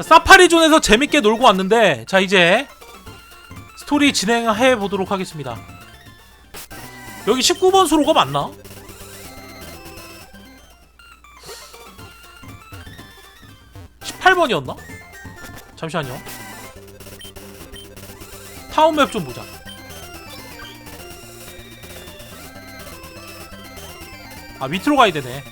자, 사파리존에서 재밌게 놀고 왔는데 자 이제 스토리 진행해 보도록 하겠습니다. 여기 19번 수로가 맞나? (18번이었나) 잠시만요 타운맵 좀 보자 아 밑으로 가야 되네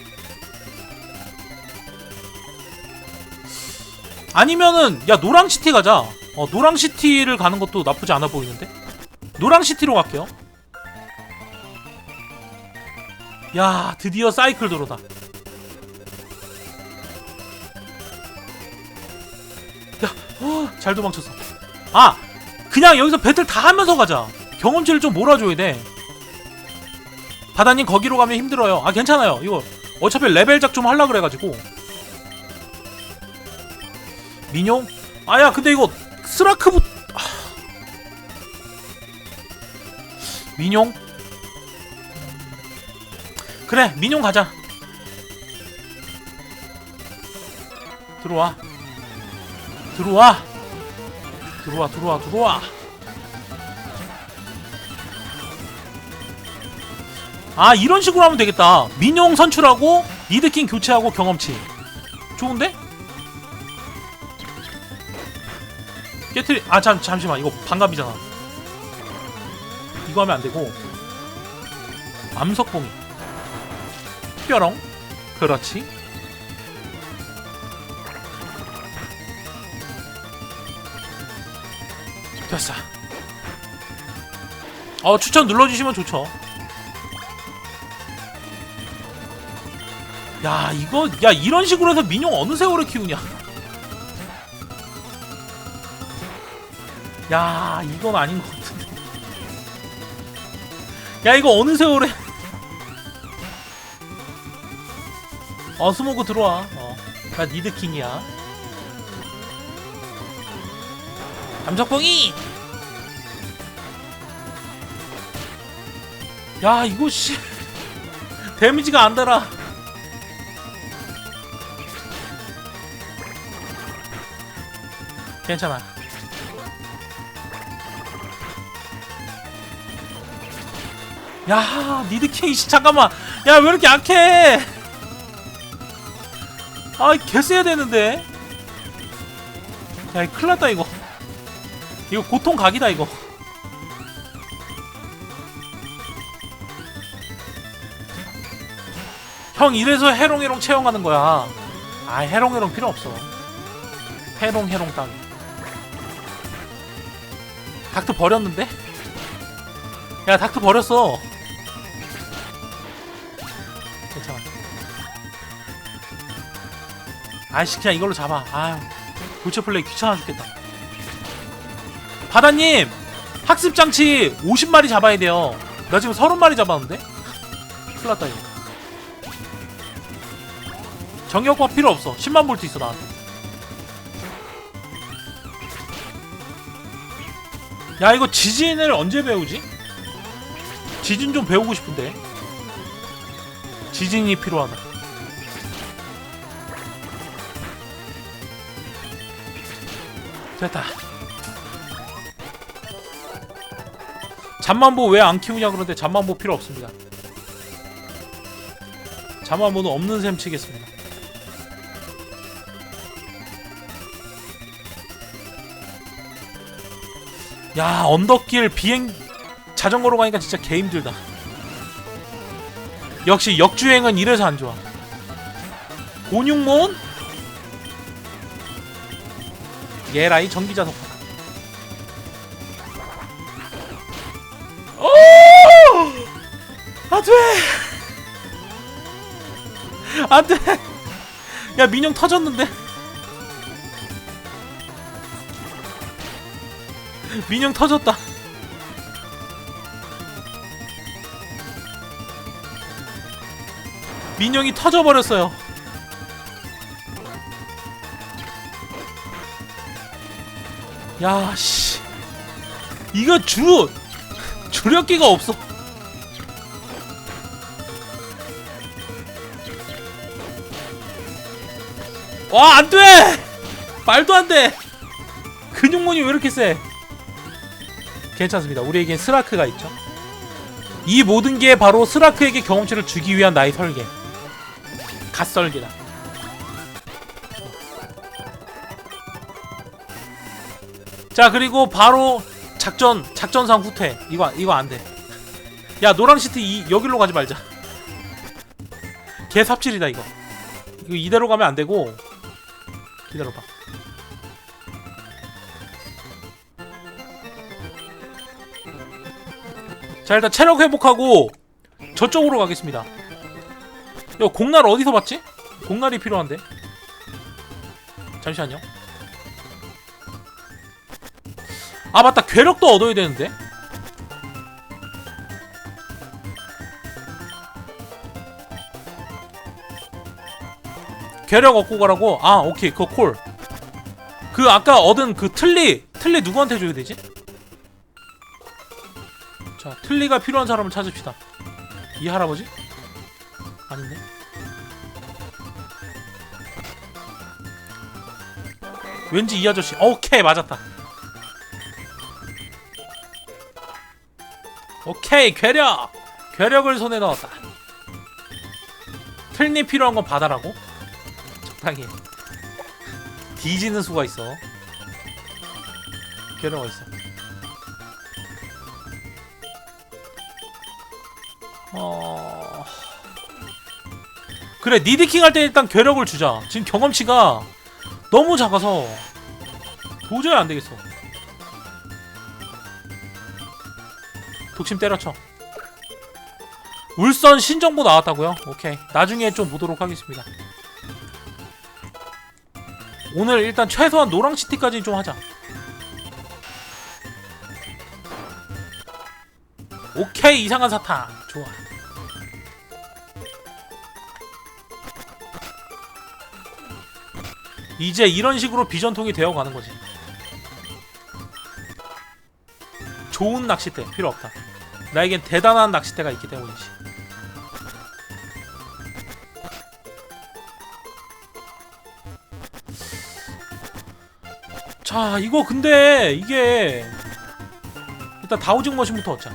아니면은 야 노랑시티 가자. 어 노랑시티를 가는 것도 나쁘지 않아 보이는데? 노랑시티로 갈게요. 야 드디어 사이클 도로다. 야잘 도망쳤어. 아 그냥 여기서 배틀 다 하면서 가자. 경험치를 좀 몰아줘야 돼. 바다님 거기로 가면 힘들어요. 아 괜찮아요. 이거 어차피 레벨작 좀 하려 그래가지고 민용? 아야 근데 이거 스라크부 아. 민용? 그래 민용 가자 들어와 들어와 들어와 들어와 들어와 아 이런 식으로 하면 되겠다 민용 선출하고 니드킹 교체하고 경험치 좋은데? 깨트리 아 잠, 잠시만. 이거 반갑이잖아. 이거 하면 안되고. 암석봉이. 뾰롱 그렇지. 됐어. 어 추천 눌러주시면 좋죠. 야 이거 야 이런 식으로 해서 민용 어느 세월에 키우냐 야 이건 아닌 것 같은데. 야 이거 어느 세월에? 어 스모그 들어와. 어 나 니드킹이야. 감석봉이! 야 이거 씨. 데미지가 안 달아. 괜찮아 야 니드킹 씨 잠깐만. 야 왜 이렇게 약해? 아개 세야 되는데. 야 큰일났다 이거. 이거 고통 각이다 이거. 형 이래서 해롱해롱 채용하는 거야. 아 해롱해롱 필요 없어. 해롱해롱 따위 닥터 버렸는데? 야 닥터 버렸어 아이씨 그냥 이걸로 잡아. 아유 교체 플레이 귀찮아 죽겠다. 바다님 학습장치 50마리 잡아야 돼요. 나 지금 30마리 잡았는데? 큰일났다 이거. 정격과 필요 없어. 10만 볼트 있어 나한테. 야 이거 지진을 언제 배우지? 지진 좀 배우고 싶은데. 지진이 필요하다 됐다. 잠만보 왜 안 키우냐 그런데 잠만보 필요 없습니다. 잠만보는 없는 셈 치겠습니다. 야 언덕길 비행 자전거로 가니까 진짜 개 힘들다. 역시 역주행은 이래서 안 좋아. 곤육몬 예라이 전기자석 오! 안돼! 안돼! 야 민영 터졌는데? 민영 터졌다. 민영이 터져버렸어요 야 씨. 이거 주 주력기가 없어. 와 안 돼! 말도 안 돼! 근육문이 왜 이렇게 세? 괜찮습니다. 우리에겐 스라크가 있죠. 이 모든 게 바로 스라크에게 경험치를 주기 위한 나의 설계. 갓설계다 자 그리고 바로 작전 작전상 후퇴. 이거 이거 안돼. 야 노랑 시트 이 여기로 가지 말자. 개 삽질이다 이거. 이거 이대로 가면 안 되고. 기다려봐. 자 일단 체력 회복하고 저쪽으로 가겠습니다. 야 공날 어디서 봤지? 공날이 필요한데? 잠시만요 아 맞다. 괴력도 얻어야 되는데? 괴력 얻고 가라고? 아 오케이. 그거 콜그 아까 얻은 그 틀리 틀리 누구한테 줘야 되지? 자 틀리가 필요한 사람을 찾읍시다. 이 할아버지? 아닌데? 왠지 이 아저씨. 오케이 맞았다 오케이 괴력. 괴력을 손에 넣었다 틀니 필요한 건 받아라고? 적당히. 해. 뒤지는 수가 있어. 괴력 어딨어? 어... 그래 니드킹 할 때 일단 괴력을 주자. 지금 경험치가 너무 작아서 도저히 안 되겠어 독심 때려쳐. 울선 신정보 나왔다고요? 오케이. 나중에 좀 보도록 하겠습니다. 오늘 일단 최소한 노랑시티까지는 좀 하자. 오케이 이상한 사탕. 좋아. 이제 이런 식으로 비전통이 되어가는 거지. 좋은 낚싯대 필요 없다 나에겐 대단한 낚싯대가 있기 때문이지. 자 이거 근데 이게 일단 다우징 머신부터 얻자.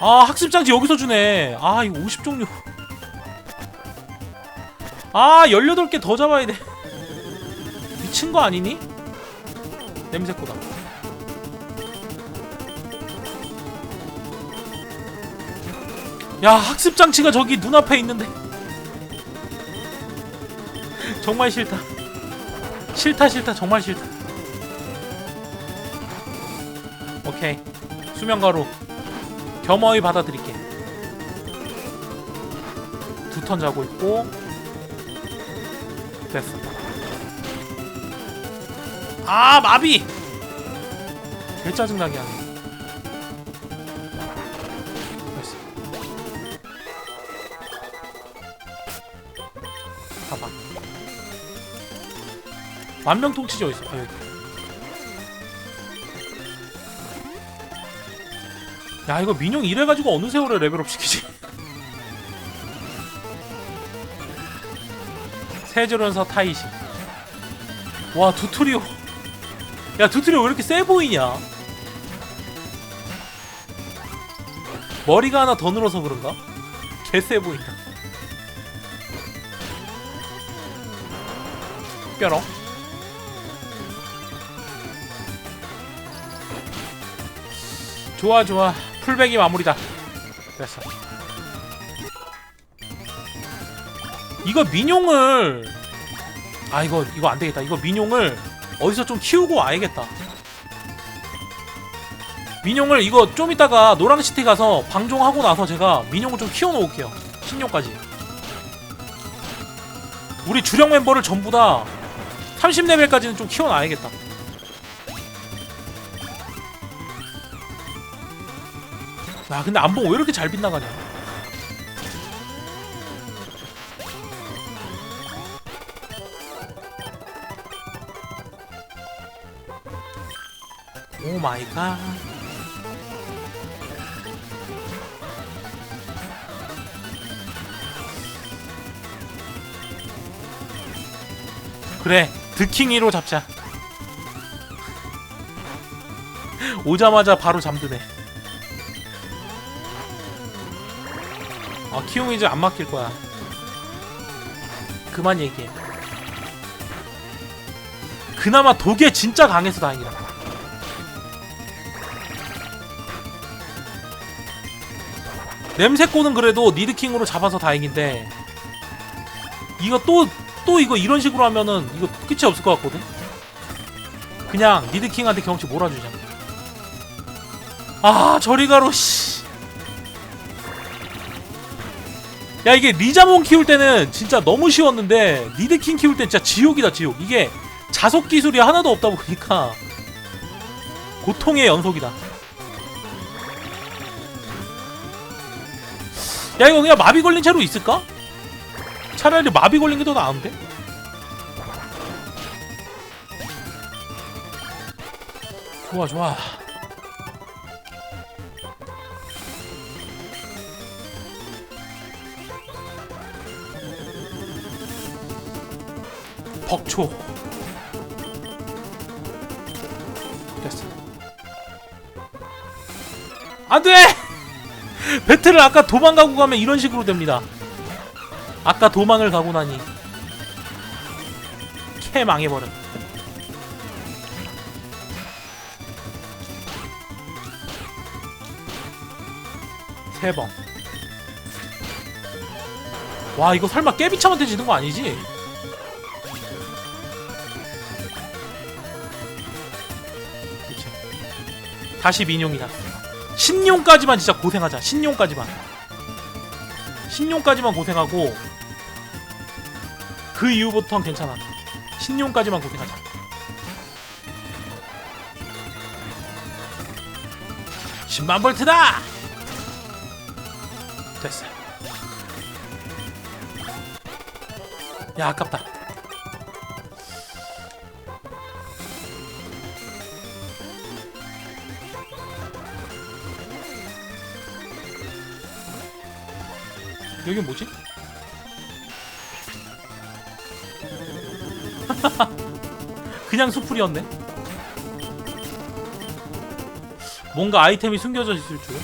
아 학습장치 여기서 주네. 아 이거 50종류. 아 18개 더 잡아야 돼. 미친 거 아니니? 냄새코다 야 학습 장치가 저기 눈앞에 있는데. 정말 싫다. 싫다 싫다. 정말 싫다. 오케이. 수면가루 겸허히 받아들일게. 두 턴 자고 있고. 됐어. 아 마비! 개 짜증나게 하네 만병통치지 어딨어 아 여기 야 이거 민용 이래가지고 어느 세월에 레벨업 시키지? 세조련서 타이시. 와 두트리오. 야 두트리오 왜 이렇게 세 보이냐? 머리가 하나 더 늘어서 그런가? 개 세 보인다. 뼈러 좋아 좋아. 풀백이 마무리다. 됐어. 이거 민용을 아 이거 이거 안 되겠다. 이거 민용을 어디서 좀 키우고 와야겠다. 민용을 이거 좀 이따가 노랑시티 가서 방종하고 나서 제가 민용을 좀 키워놓을게요. 신용까지. 우리 주력 멤버를 전부 다 30레벨까지는 좀 키워놔야겠다 야 근데 안봉 왜 이렇게 잘 빗나가냐? 오 마이 갓. 그래 드킹이로 잡자. 오자마자 바로 잠드네 키움이 이제 안 맡길 거야. 그만 얘기해. 그나마 독에 진짜 강해서 다행이다. 냄새꼬는 그래도 니드킹으로 잡아서 다행인데 이거 또또 이거 이런 식으로 하면은 이거 끝이 없을 것 같거든? 그냥 니드킹한테 경험치 몰아주자. 아 저리 가로 씨. 야 이게 리자몬 키울 때는 진짜 너무 쉬웠는데 니드킹 키울 때 진짜 지옥이다 지옥 이게 자속 기술이 하나도 없다 보니까 고통의 연속이다 야 이거 그냥 마비 걸린 채로 있을까? 차라리 마비 걸린 게 더 나은데? 좋아 좋아 벅초. 됐어. 안돼! 배틀을 아까 도망가고 가면 이런 식으로 됩니다. 아까 도망을 가고 나니. 캐 망해버려. 세번. 와 이거 설마 깨비참한테 지는 거 아니지? 다시 민용이다 신용까지만 진짜 고생하자. 신용까지만. 신용까지만 고생하고 그 이후부턴 괜찮아. 신용까지만 고생하자. 십만 볼트다! 됐어 야 아깝다 여긴 뭐지? 그냥 수풀이었네. 뭔가 아이템이 숨겨져 있을 줄.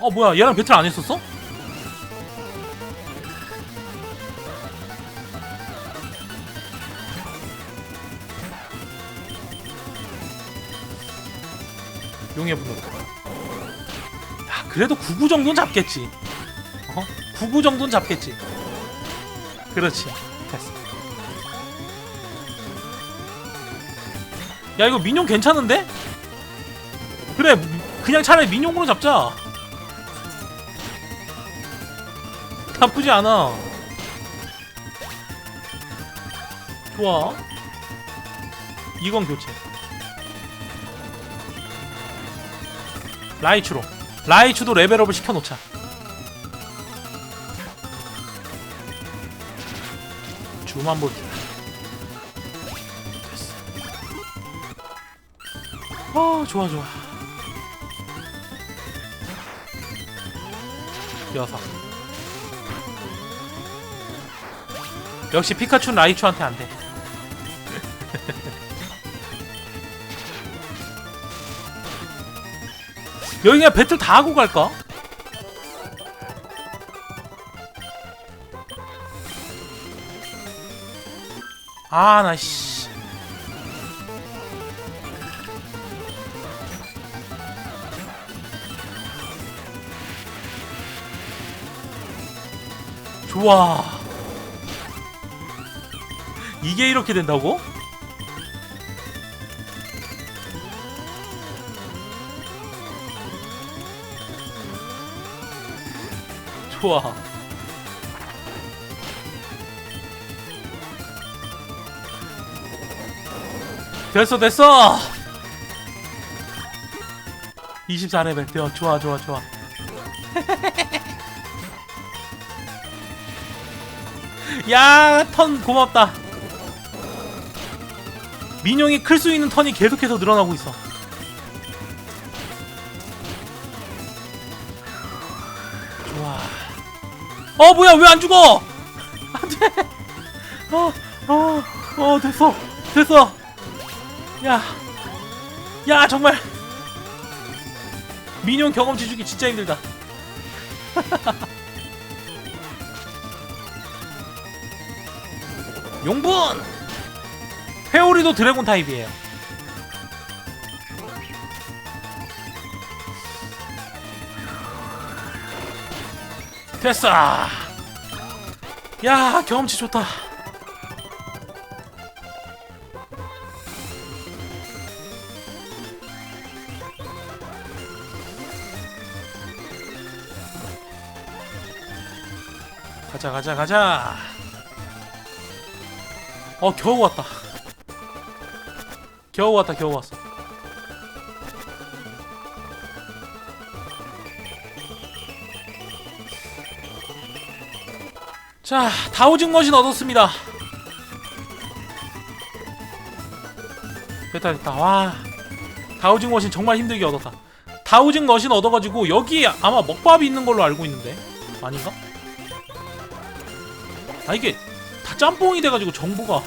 어 뭐야 얘랑 배틀 안 했었어? 용의 분노. 야 그래도 99 정도는 잡겠지. 어? 99 정도는 잡겠지. 그렇지. 됐어. 야 이거 민용 괜찮은데? 그래 그냥 차라리 민용으로 잡자. 나쁘지 않아. 좋아. 이건 교체. 라이추로. 라이추도 레벨업을 시켜놓자. 주만 볼게. 됐어. 어, 좋아, 좋아. 여섯. 역시 피카츄는 라이추한테 안 돼. 여기 그냥 배틀 다 하고 갈까? 아, 나 씨. 좋아. 이게 이렇게 된다고? 좋아. 됐어 됐어. 24레벨 되어 좋아 좋아 좋아. 야 턴 고맙다. 민용이 클 수 있는 턴이 계속해서 늘어나고 있어 어 뭐야 왜 안 죽어 어, 어, 어, 됐어. 됐어. 야. 야, 정말. 미니언 경험치 주기 진짜 힘들다. 용분! 회오리도 드래곤 타입이에요. 됐어! 야, 경험치 좋다. 가자, 가자, 가자. 어, 겨우 왔다. 겨우 왔다, 겨우 왔어. 자, 다우징 머신 얻었습니다. 됐다, 됐다. 와, 다우징 머신 정말 힘들게 얻었다. 다우징 머신 얻어가지고 여기 아마 먹밥이 있는 걸로 알고 있는데 아닌가? 아 이게 다 짬뽕이 돼가지고 정보가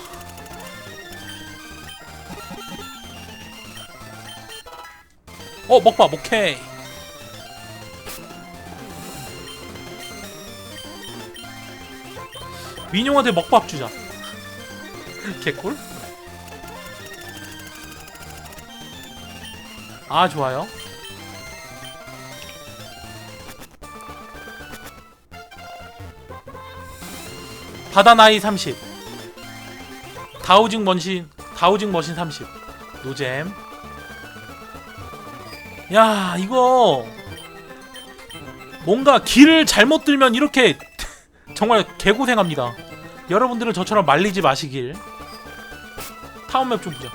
어 먹밥 오케이 민용한테 먹밥 주자. 개꿀? 아 좋아요. 바다 나이 30 다우징 머신 다우징 머신 30 노잼. 야 이거 뭔가 길을 잘못 들면 이렇게 정말 개고생합니다. 여러분들은 저처럼 말리지 마시길. 타운맵 좀 보자.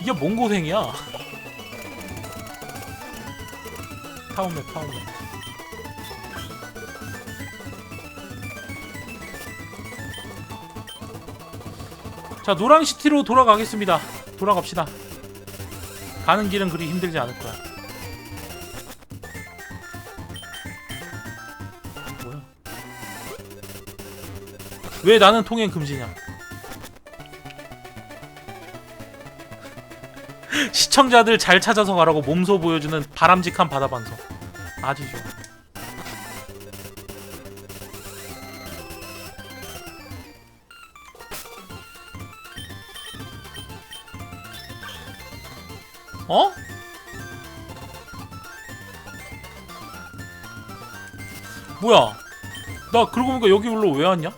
이게 뭔 고생이야? 타운맵 타운맵. 자 노랑시티로 돌아가겠습니다. 돌아갑시다. 가는 길은 그리 힘들지 않을 거야 왜 나는 통행 금지냐 시청자들 잘 찾아서 가라고 몸소 보여주는 바람직한 바다 방송 아주 좋아 어? 뭐야? 나 그러고 보니까 여기 올라 왜 왔냐?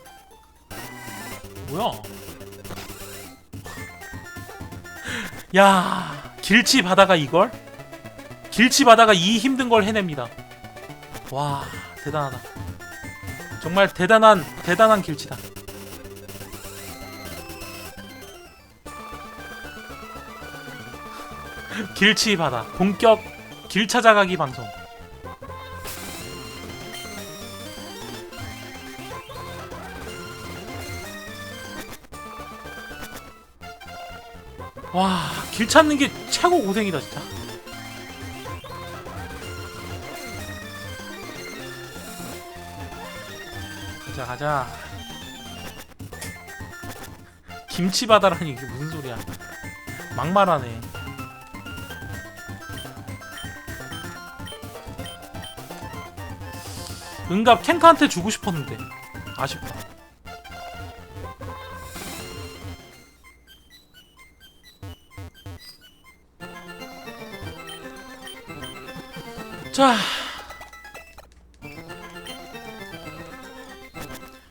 뭐야? 야, 길치 바다가 이걸? 길치 바다가 이 힘든 걸 해냅니다. 와, 대단하다. 정말 대단한 대단한 길치다. 길치 바다 본격 길 찾아가기 방송. 와, 길 찾는 게 최고 고생이다, 진짜. 가자, 가자. 김치 바다라니 이게 무슨 소리야? 막말하네. 은갑 캔카한테 주고 싶었는데 아쉽다. 자,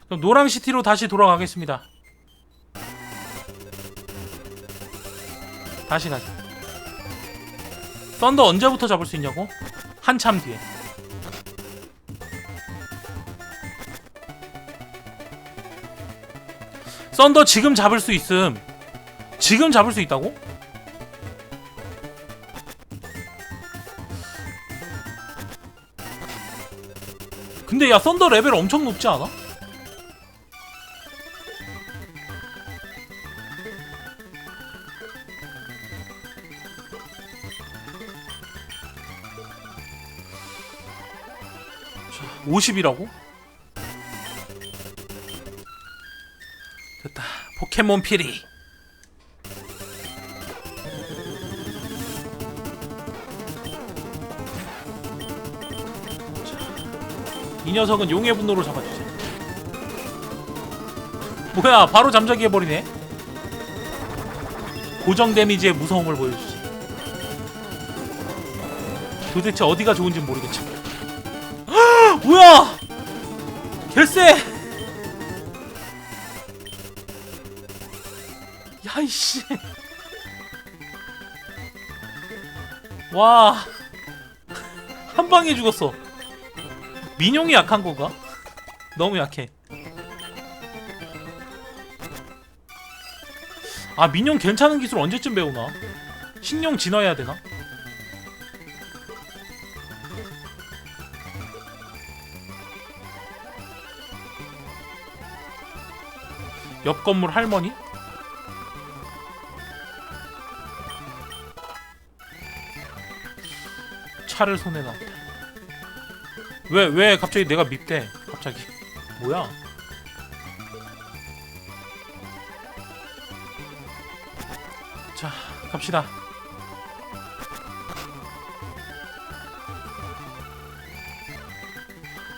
그럼 노랑 시티로 다시 돌아가겠습니다. 다시 가자. 썬더 언제부터 잡을 수 있냐고? 한참 뒤에. 썬더 지금 잡을 수 있음. 지금 잡을 수 있다고? 근데 야 썬더 레벨 엄청 높지 않아? 자 50이라고? 됐다. 포켓몬 피리. 녀석은 용의 분노로 잡아주자. 뭐야, 바로 잠자기 해버리네. 고정 데미지의 무서움을 보여주지. 도대체 어디가 좋은지 모르겠죠. 뭐야! 개쎄! 야이씨. 와. 한 방에 죽었어. 민용이 약한 건가? 너무 약해. 아, 민용 괜찮은 기술 언제쯤 배우나? 신용 진화해야 되나? 옆 건물 할머니? 차를 손에 넣었다. 왜, 왜 갑자기 내가 밉대? 갑자기. 뭐야? 자, 갑시다.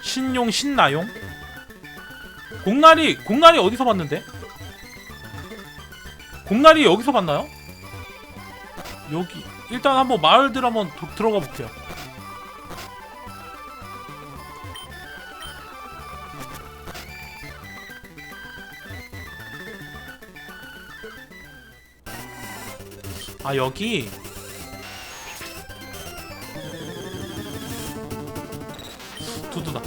신용, 신나용? 공나리, 공나리 어디서 봤는데? 공나리 여기서 봤나요? 여기 일단 한번 마을들 한번 도- 들어가 볼게요. 아 여기 두두다.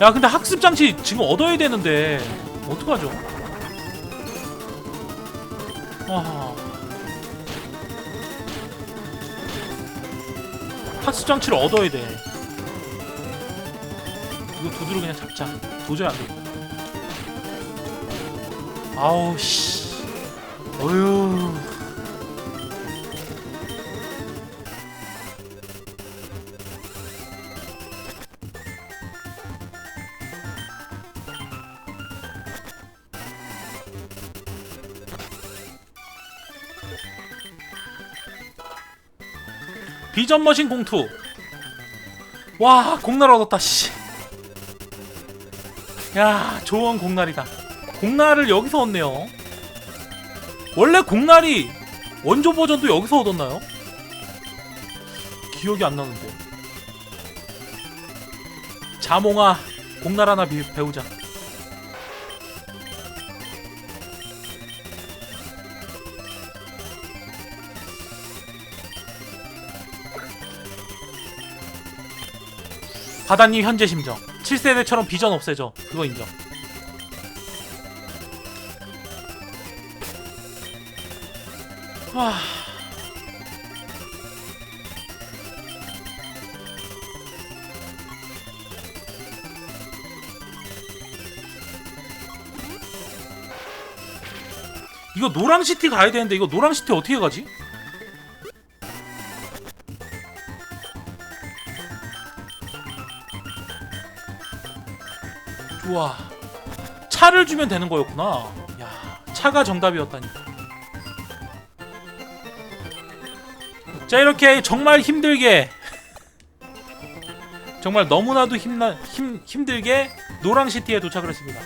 야 근데 학습 장치 지금 얻어야 되는데 어떡하죠? 아. 학습 장치를 얻어야 돼. 이거 두드러 그냥 잡자. 도저히 안 돼. 아우 씨. 어휴. 비전 머신 공투. 와, 공날 얻었다, 씨. 야, 좋은 공날이다. 공날을 여기서 얻네요. 원래 공날이 원조 버전도 여기서 얻었나요? 기억이 안 나는데. 자몽아, 공날 하나 비- 배우자. 바다님 현재 심정. 7세대처럼 비전 없애줘 그거 인정. 와. 이거 노랑시티 가야 되는데 이거 노랑시티 어떻게 가지? 좋아. 차를 주면 되는 거였구나. 야, 차가 정답이었다니. 자, 이렇게 정말 힘들게 정말 너무나도 힘나 힘 힘들게 노랑시티에 도착을 했습니다.